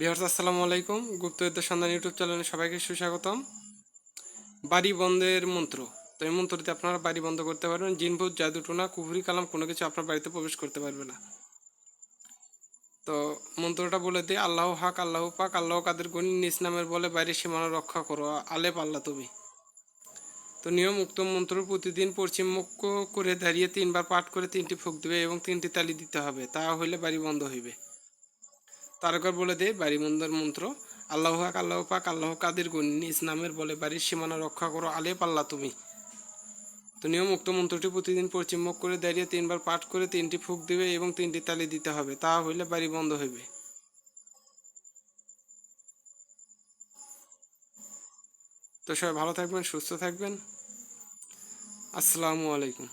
বিহার আসসালামু আলাইকুম। গুপ্তবিদ্যা সন্ধান ইউটিউব চ্যানেলে সবাইকে সুস্বাগতম। বাড়ি বন্ধের মন্ত্র। তো এই মন্ত্রটি আপনারা বাড়ি বন্ধ করতে পারবেন। জিনভূত জাদুটোনা কুফুরি, কালাম কোনো কিছু আপনার বাড়িতে প্রবেশ করতে পারবে না। তো মন্ত্রটা বলে দিই, আল্লাহ হাক, আল্লাহ পাক, আল্লাহ কাদের গণি নিজ নামের বলে বাইরের সীমানা রক্ষা করো, আলেপ আল্লাহ তুমি। তো নিয়ম উক্ত মন্ত্র প্রতিদিন পশ্চিম মুখ করে দাঁড়িয়ে তিনবার পাঠ করে তিনটি ফুক দেবে এবং তিনটি তালি দিতে হবে। তা হইলে বাড়ি বন্ধ হইবে। তারকর বলে দেয় বাড়ি বন্ধের মন্ত্র। আল্লাহ হাক, আল্লাহ পাক, আল্লাহ কাদের গুণ। নামের বলে বাড়ির সীমানা রক্ষা করো, আলে পাল্লা তুমি। তো নিয়ম উক্ত মন্ত্রটি প্রতিদিন পশ্চিম মুখ করে দাঁড়িয়ে তিনবার পাঠ করে তিনটি ফুক দেবে এবং তিনটি তালি দিতে হবে, তা হইলে বাড়ি বন্ধ হইবে। তো সবাই ভালো থাকবেন, সুস্থ থাকবেন। আসসালামু আলাইকুম।